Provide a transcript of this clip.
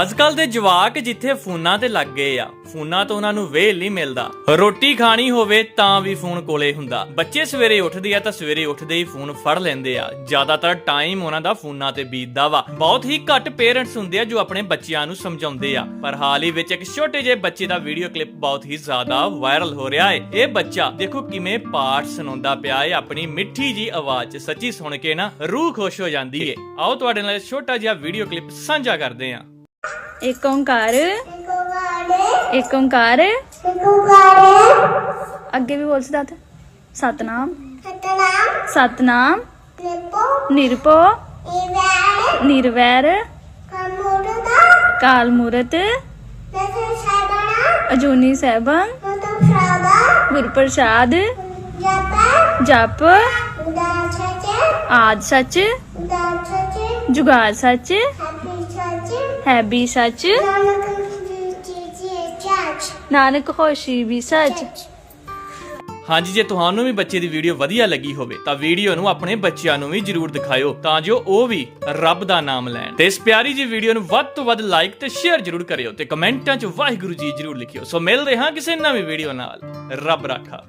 ਅੱਜ ਕੱਲ ਦੇ ਜਵਾਕ ਜਿੱਥੇ ਫੋਨਾਂ ਤੇ ਲੱਗ ਗਏ ਆ, ਫੋਨਾਂ ਤੋਂ ਉਹਨਾਂ ਨੂੰ ਵੇਲ ਨਹੀਂ ਮਿਲਦਾ। ਰੋਟੀ ਖਾਣੀ ਹੋਵੇ ਤਾਂ ਵੀ ਫੋਨ ਕੋਲੇ ਹੁੰਦਾ। ਬੱਚੇ ਸਵੇਰੇ ਉੱਠਦੇ ਆ ਤਾਂ ਸਵੇਰੇ ਉੱਠਦੇ ਹੀ ਫੋਨ ਫੜ ਲੈਂਦੇ ਆ। ਜ਼ਿਆਦਾਤਰ ਟਾਈਮ ਉਹਨਾਂ ਦਾ ਫੋਨਾਂ ਤੇ ਬੀਤਦਾ ਵਾ। ਬਹੁਤ ਹੀ ਘੱਟ ਪੇਰੈਂਟਸ ਹੁੰਦੇ ਆ ਜੋ ਆਪਣੇ ਬੱਚਿਆਂ ਨੂੰ ਸਮਝਾਉਂਦੇ ਆ। ਪਰ ਹਾਲ ਹੀ ਵਿੱਚ ਇੱਕ ਛੋਟੇ ਜਿਹੇ ਬੱਚੇ ਦਾ ਵੀਡੀਓ ਕਲਿੱਪ ਬਹੁਤ ਹੀ ਜ਼ਿਆਦਾ ਵਾਇਰਲ ਹੋ ਰਿਹਾ ਏ। ਇਹ ਬੱਚਾ ਦੇਖੋ ਕਿਵੇਂ ਪਾਠ ਸੁਣਾਉਂਦਾ ਪਿਆ ਏ। ਆਪਣੀ ਮਿੱਠੀ ਜੀ ਆਵਾਜ਼ 'ਚ ਸੱਚੀ ਸੁਣ ਕੇ ਨਾ ਰੂਹ ਖੁਸ਼ ਹੋ ਜਾਂਦੀ ਏ। ਆਓ ਤੁਹਾਡੇ ਨਾਲ ਛੋਟਾ ਜਿਹਾ ਵੀਡੀਓ ਕਲਿੱਪ ਸਾਂਝਾ ਕਰਦੇ ਹਾਂ ਇੱਕ ਓੰਕਾਰ ਇੱਕ ਓੰਕਾਰ। ਅੱਗੇ ਵੀ ਬੋਲ ਸਿਧਾਰਥ। ਸਤਨਾਮ। ਸਤਨਾਮ। ਨਿਰਭਉ ਨਿਰਵੈਰ। ਕਾਲ ਮੂਰਤ। ਅਜੂਨੀ ਸਹਿਬੰ ਗੁਰ ਪ੍ਰਸਾਦ ਜਪ। ਆਦ ਸੱਚ। ਜੁਗਾਦ ਸੱਚ ਹੈ ਸੱਚ, ਨਾਨਕ ਹੋਸ਼ੀ ਵੀ ਸੱਚ। ਹਾਂਜੀ, ਜੇ ਤੁਹਾਨੂੰ ਵੀ ਬੱਚੇ ਦੀ ਵੀਡੀਓ ਵਧੀਆ ਲੱਗੀ ਹੋਵੇ, ਤਾਂ ਵੀਡੀਓ ਨੂੰ ਆਪਣੇ ਬੱਚਿਆਂ ਨੂੰ ਵੀ ਜਰੂਰ ਦਿਖਾਇਓ, ਤਾਂ ਜੋ ਉਹ ਵੀ ਰੱਬ ਦਾ ਨਾਮ ਲੈਣ। ਤੇ ਇਸ ਪਿਆਰੀ ਜੀ ਵੀਡੀਓ ਨੂੰ ਵੱਧ ਤੋਂ ਵੱਧ ਲਾਈਕ ਤੇ ਸ਼ੇਅਰ ਜਰੂਰ ਕਰਿਓ ਤੇ ਕਮੈਂਟਾਂ 'ਚ ਵਾਹਿਗੁਰੂ ਜੀ ਜਰੂਰ ਲਿਖਿਓ। ਸੋ ਮਿਲਦੇ ਹਾਂ ਕਿਸੇ ਨਵੀਂ ਵੀਡੀਓ ਨਾਲ। ਰੱਬ ਰਾਖਾ।